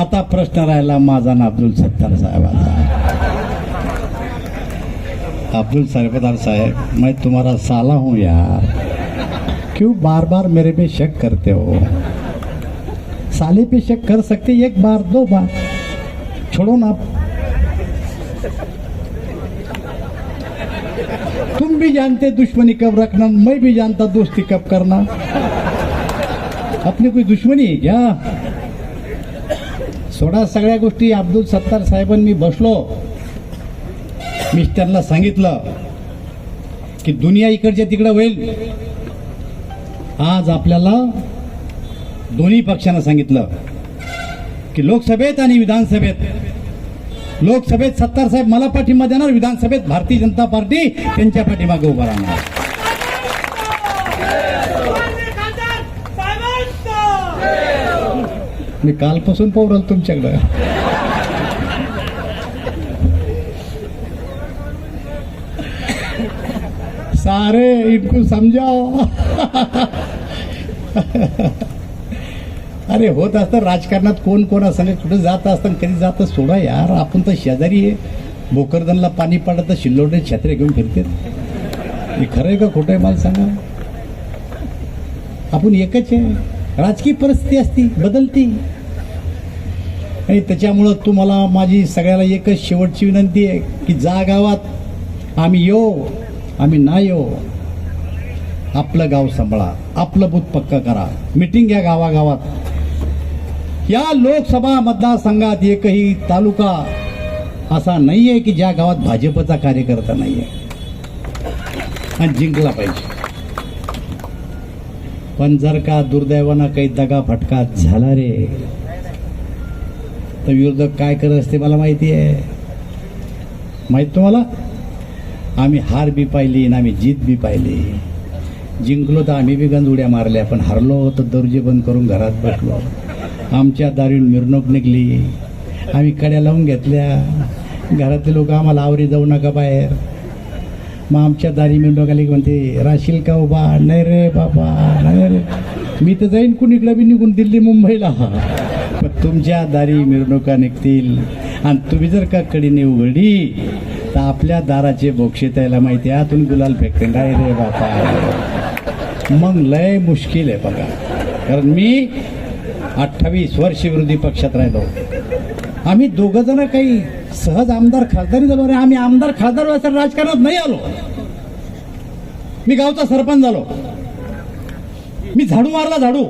आता प्रश्न राहिला माझा ना अब्दुल सत्तार साहेबाचा. अब्दुल सरपदार साहब, मैं तुम्हारा साला हूँ यार. क्यों बार बार मेरे पे शक करते हो? साले पे शक कर सकते एक बार, दो बार? छोड़ो ना तुम भी जानते दुश्मनी कब रखना, मैं भी जानता दोस्ती कब करना। अपनी कोई दुश्मनी है क्या? सोडा सगळ्या गोष्टी. अब्दुल सत्तार साहेबांनी बसलो. मिस्टरला सांगितलं की दुनिया इकडच्या तिकडं होईल. आज आपल्याला दोन्ही पक्षांना सांगितलं की लोकसभेत आणि विधानसभेत. लोकसभेत सत्तार साहेब मला पाठिंबा देणार विधानसभेत भारतीय जनता पार्टी त्यांच्या पाठीमागे उभा राहणार खासदार साहेबांचा मी कालपासून पोवराल तुमच्याकडं. सारे इनको समजाव. अरे होत असतं राजकारणात कोण कोण असं कुठं जात असतं कधी जात सोडा यार. आपण तर शेजारी आहे. भोकरदनला पाणी पाडत तर शिल्लोडे छत्रे घेऊन फिरते हे खरं आहे का खोटं आहे मला सांगा. आपण एकच आहे. राजकीय परिस्थिती असती बदलती. आणि त्याच्यामुळं तुम्हाला माझी सगळ्याला एकच शेवटची विनंती आहे की जा गावात. आम्ही येऊ आम्ही ना येऊ. आपलं गाव सांभाळा आपलं बूथ पक्क करा. मिटिंग घ्या गावागावात. या लोकसभा मतदारसंघात एकही तालुका असा नाही आहे की ज्या गावात भाजपचा कार्यकर्ता नाही आहे आणि जिंकला पाहिजे. पण जर का दुर्दैवानं काही दगा फटका झाला रे तर विरोधक काय करत असते मला माहिती आहे. माहीत तुम्हाला? आम्ही हार बी पाहिली आणि आम्ही जीत बी पाहिली. जिंकलो तर आम्ही बी गंजुड्या मारल्या पण हरलो तर दर्जे बंद करून घरात बसलो. आमच्या दारीन मिरवणूक निघली. आम्ही कड्या लावून घेतल्या. घरातले लोक आम्हाला आवरी जाऊ नका बाहेर. मग आमच्या दारी मिरवणूक आली की म्हणते राशील का उभा? नाही रे बाबा नाही रे. मी तर जाईन कुणीकडे बी निघून दिल्ली मुंबईला. पण तुमच्या दारी मिरवणुका निघतील. आणि तुम्ही जर का कडीने उघडी तर आपल्या दाराचे बोक्षे त्याला माहिती आहे. आतून गुलाल फेकते. नाही रे बापा. मग लय मुश्किल आहे बघा. कारण मी अठ्ठावीस वर्ष विरोधी पक्षात राहिलो. आम्ही दोघं जण काही सहज आमदार खासदारी झालो. रे आम्ही आमदार खासदार व्हायचं राजकारणात नाही आलो. मी गावचा सरपंच झालो. मी झाडू मारला झाडू.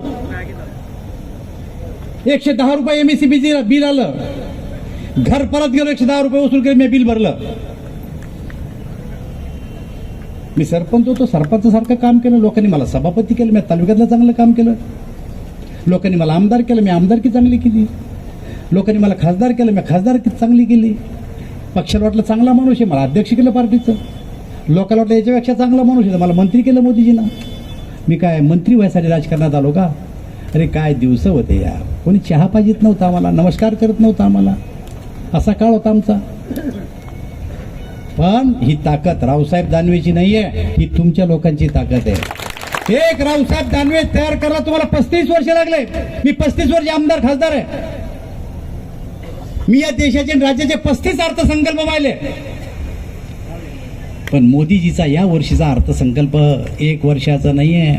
एकशे दहा रुपये एम एस सी बिल आलं. घर परत गेलो एकशे दहा रुपये वसूल केले मी बिल भरलं. मी सरपंच होतो सरपंचासारखं काम केलं लोकांनी मला सभापती केलं मी तालुक्यातलं चांगलं काम केलं. लोकांनी मला आमदार केलं मी आमदारकी चांगली केली. लोकांनी मला खासदार केलं मी खासदारकी चांगली केली. पक्षाला वाटलं चांगला माणूस आहे मला अध्यक्ष केलं पार्टीचं. लोकांना वाटलं याच्यापेक्षा चांगला माणूस आहे तर मला मंत्री केलं मोदीजीनं. मी काय मंत्री व्हायसाठी राजकारणात आलो का? अरे काय दिवस होते या कोणी चहा पाहिजेत नव्हता आम्हाला नमस्कार करत नव्हता आम्हाला. असा काळ होता आमचा. पण ही ताकद रावसाहेब दानवेची नाहीये ही तुमच्या लोकांची ताकद आहे. एक रावसाहेब दानवे तयार करायला तुम्हाला पस्तीस वर्ष लागले. मी पस्तीस वर्ष आमदार खासदार आहे. मी या देशाचे राज्याचे पस्तीस अर्थसंकल्प पाहिले. पण मोदीजीचा या वर्षीचा अर्थसंकल्प एक वर्षाचा नाहीये.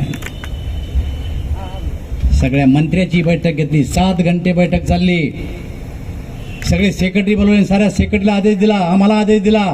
सगळ्या मंत्र्याची बैठक घेतली. सात घंटे बैठक चालली. सगळे सेक्रेटरी बोलवले साऱ्या सेक्रेटरीला आदेश दिला आम्हाला आदेश दिला.